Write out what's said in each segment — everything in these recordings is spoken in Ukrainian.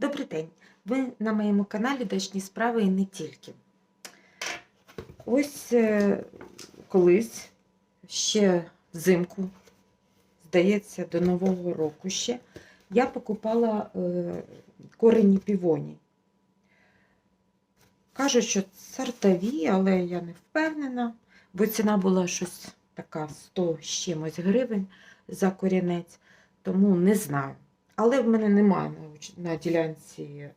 Добрий день! Ви на моєму каналі Дачні справи і не тільки. Ось е, колись, ще взимку, здається, до Нового року ще, я покупала е, корені півоні. Кажуть, що сортові, але я не впевнена, бо ціна була щось така 100 з чимось гривень за корінець, тому не знаю. Але в мене немає на, ділянці е,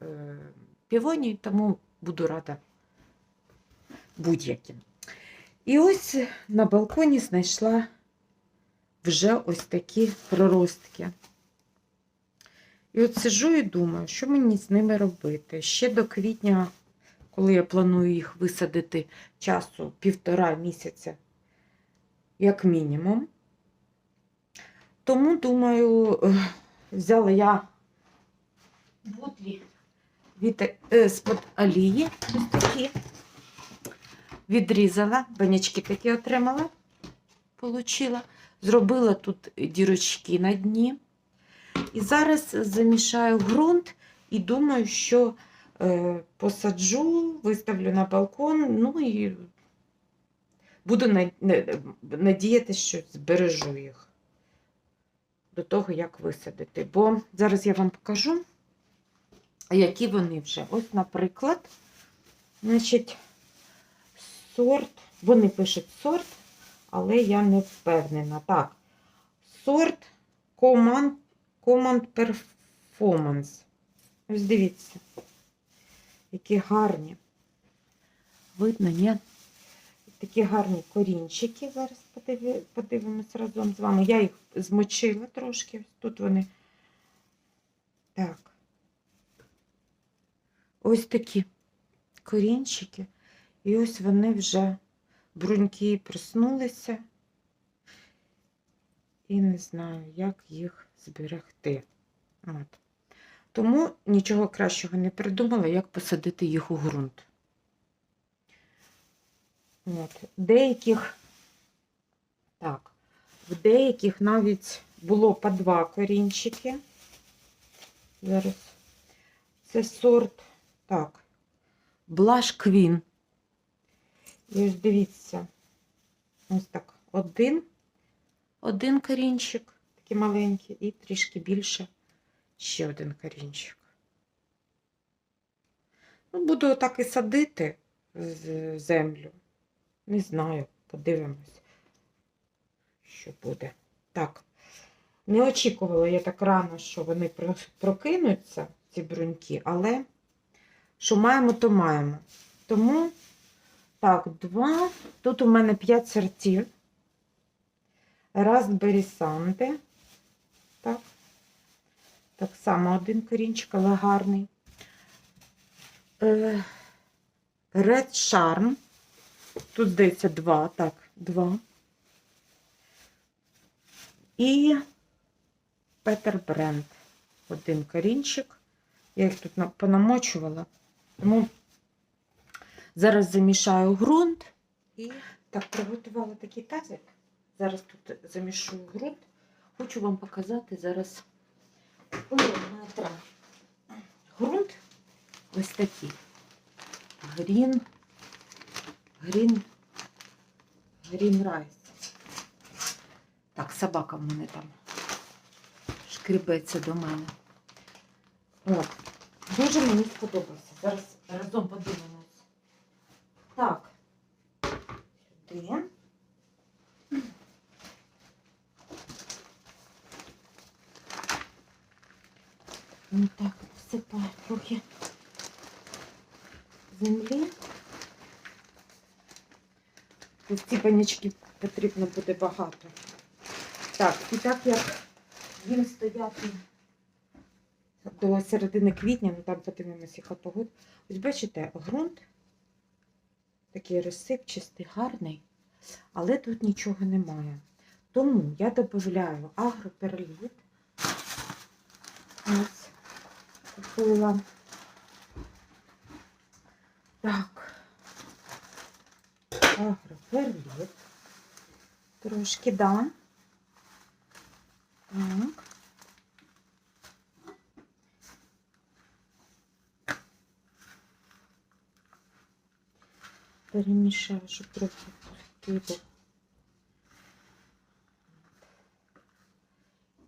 півоній, тому буду рада будь-яким. І ось на балконі знайшла вже ось такі проростки. І от сижу і думаю, що мені з ними робити. Ще до квітня, коли я планую їх висадити часу півтора місяця, як мінімум. Тому, думаю, ех, взяла я бутлі від е, з-под олії, ось такі. Відрізала, банячки такі отримала, получила. Зробила тут дірочки на дні. І зараз замішаю ґрунт і думаю, що е, посаджу, виставлю на балкон, ну і буду на- на- надіятися, що збережу їх до того, як висадити. Бо зараз я вам покажу, які вони вже. Ось, наприклад, значить, сорт, вони пишуть сорт, але я не впевнена. Так, сорт Command, Command Performance. Ось дивіться, які гарні. Видно, ні? Такі гарні корінчики. Зараз подиви- подивимось разом з вами. Я їх змочила трошки. Тут вони. Так. Ось такі корінчики. І ось вони вже бруньки проснулися. І не знаю, як їх зберегти. От. Тому нічого кращого не придумала, як посадити їх у ґрунт. От. Деяких, так, в деяких навіть було по два корінчики. Зараз. Це сорт, так, Блаш Квін. І ось дивіться, ось так, один, один корінчик, такий маленький, і трішки більше ще один корінчик. Ну, буду отак і садити землю. Не знаю, подивимось, що буде. Так, не очікувала я так рано, що вони прокинуться, ці бруньки, але що маємо, то маємо. Тому, так, два. Тут у мене п'ять сортів. Raspberry Sante. Так. Так само один корінчик, але гарний. Е, Red Charm. Тут, здається, два. Так, два. І Петер Бренд. Один корінчик. Я їх тут понамочувала. Тому зараз замішаю ґрунт. І так, приготувала такий тазик. Зараз тут замішу ґрунт. Хочу вам показати зараз ґрунт ось такий. Грін. Грін. Грін райс. Так, собака в мене там шкрібеться до мене. От. Дуже мені сподобався. Зараз разом подивимось. Так. Сюди. Ну так, всипаю трохи землі. Ці банячки потрібно буде багато. Так, і так як їм стояти до середини квітня, ну там подивимося, яка погода. Ось бачите, ґрунт такий розсипчастий, гарний, але тут нічого немає. Тому я додаю агроперліт. Ось купила. Так агроперліт. Трошки, да. Так. Перемішаю, щоб трохи був.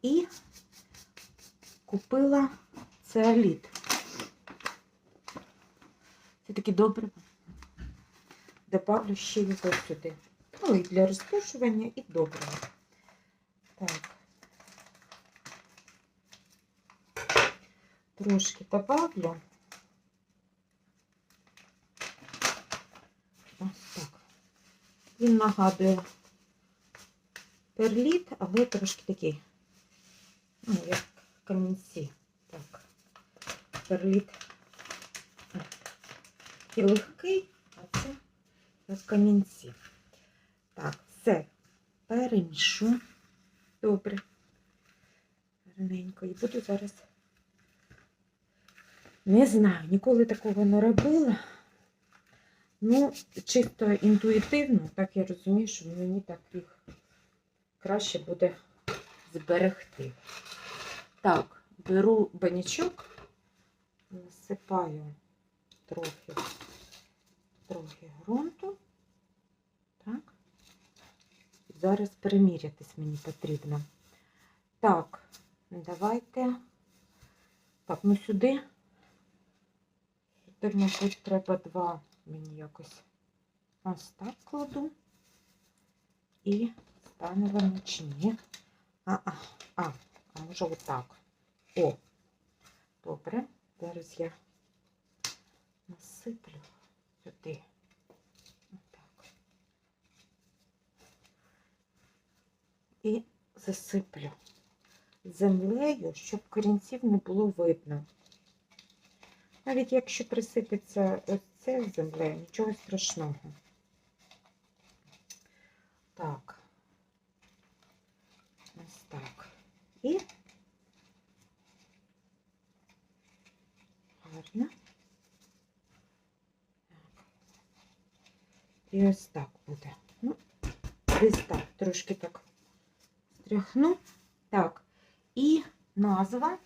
І купила цеоліт. Це таке добре. Добавлю ще його сюди. Ну і для розпушування, і доброго. Так. Трошки добавлю. Ось так. Він нагадує перліт, але трошки такий, ну, як камінці. Так. Перліт і легкий, як камінці. Так, все перемішу. Добре. Гарненько. І буду зараз. Не знаю, ніколи такого не робила. Ну, чисто інтуїтивно, так я розумію, що мені так їх краще буде зберегти. Так, беру банячок, насипаю трохи, трохи ґрунту. Так. Зараз перемірятись мені потрібно. Так, давайте. Так, ну сюди. Сюди, мабуть, треба два. Мені якось ось так кладу. І стане воно чи ні. А, а, а, а може отак. О, добре. Зараз я насиплю сюди. Отак. І засиплю землею, щоб корінців не було видно. Навіть якщо присипеться ось це землею, нічого страшного. Так. Ось так. І гарно. І ось так буде. Ну, десь так, трошки так стряхну. Так. І назва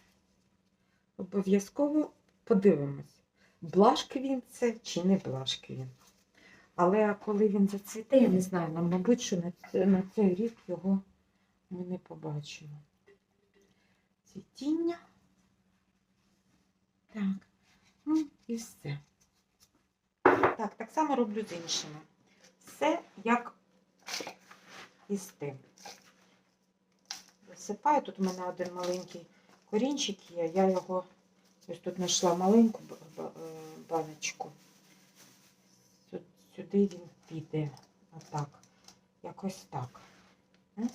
обов'язково подивимось, блажки він це чи не блажки він. Але коли він зацвіте, я не знаю, нам, мабуть, що на, на цей рік його ми не побачимо. Цвітіння. Так, ну і все. Так, так само роблю з іншими. Все як із тим. Висипаю. Тут у мене один маленький корінчик є, я його ось тут знайшла маленьку е, баночку. Сюди він піде. Отак. Якось так. М,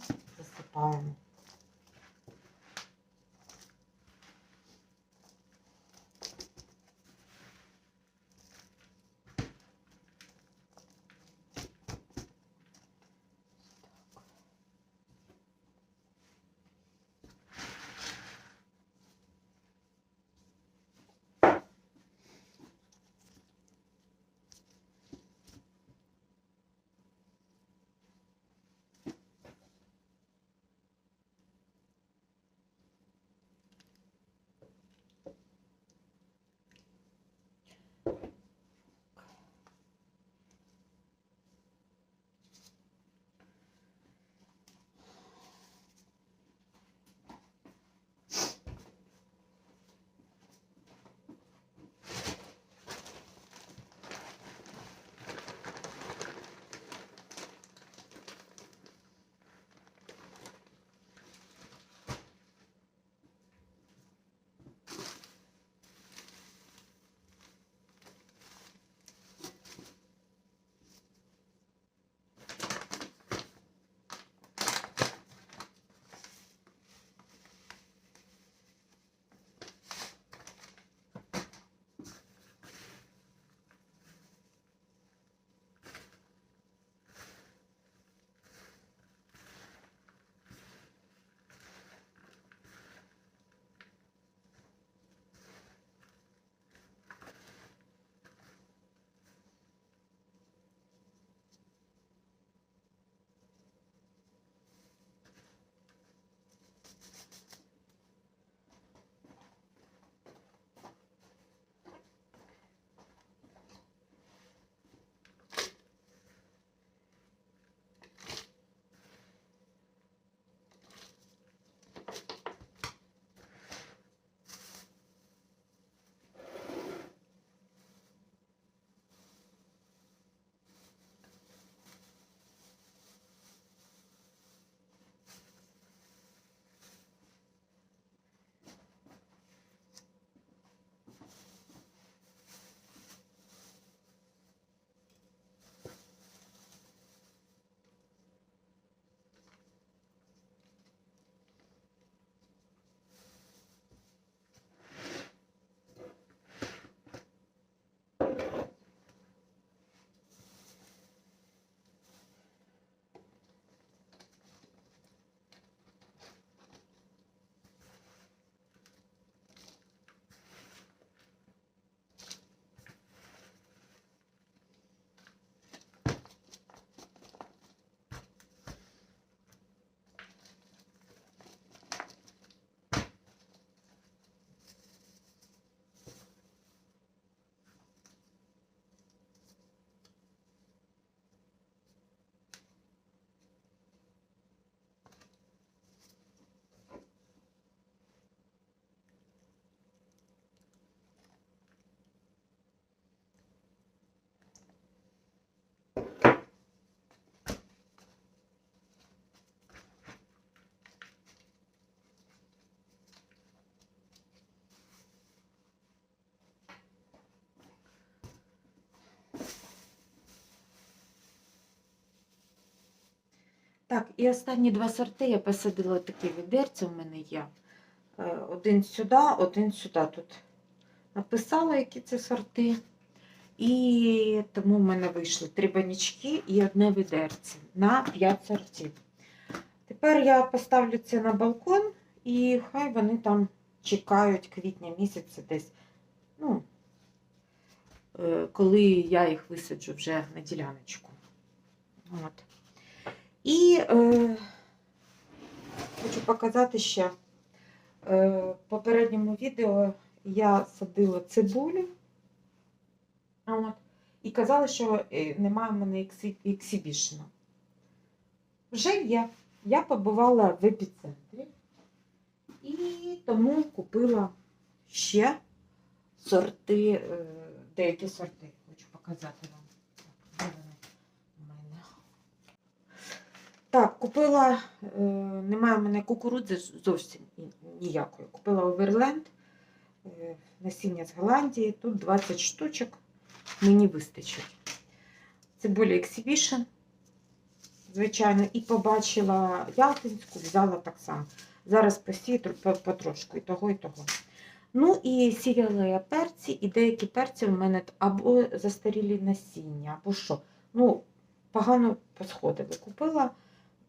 Так, і останні два сорти я посадила такі відерця у мене є. Е, Один сюди, один сюди. Тут написала, які це сорти. І тому в мене вийшли три банічки і одне відерце на 5 сортів. Тепер я поставлю це на балкон, і хай вони там чекають квітня місяця десь. Ну, е, коли я їх висаджу вже на діляночку. От. І е, хочу показати ще. Е, в попередньому відео я садила цибулю. От, і казала, що е, немає в мене ексі- ексібішена. Вже є. Я побувала в епіцентрі і тому купила ще сорти, е, деякі сорти. Хочу показати вам. Так, де вони в мене? Так, купила, е, немає в мене кукурудзи зовсім ніякої. Купила Оверленд, насіння з Голландії. Тут 20 штучок. Мені вистачить. Цибуля Exhibition, звичайно, і побачила Ялтинську, взяла так само. Зараз посію потрошку і того, і того. Ну і сіяла я перці, і деякі перці в мене або застарілі насіння, або що. Ну, погано посходили. Купила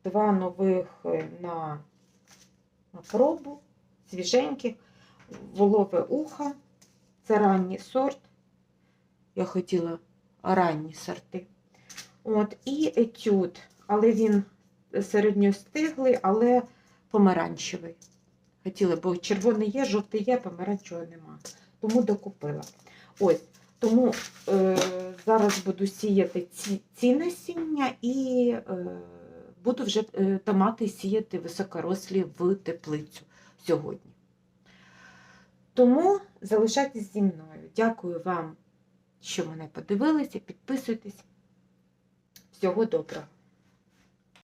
два нових е, на, на пробу, свіженьких, волове ухо. Це ранній сорт. Я хотіла ранні сорти. От, і етюд, але він середньостиглий, але помаранчевий. Хотіла, бо червоний є, жовтий є, помаранчевого нема. Тому докупила. Ось, тому е, зараз буду сіяти ці, ці насіння і е, буду вже е, томати сіяти високорослі в теплицю сьогодні. Тому залишайтесь зі мною. Дякую вам, що мене подивилися. Підписуйтесь. Всього доброго.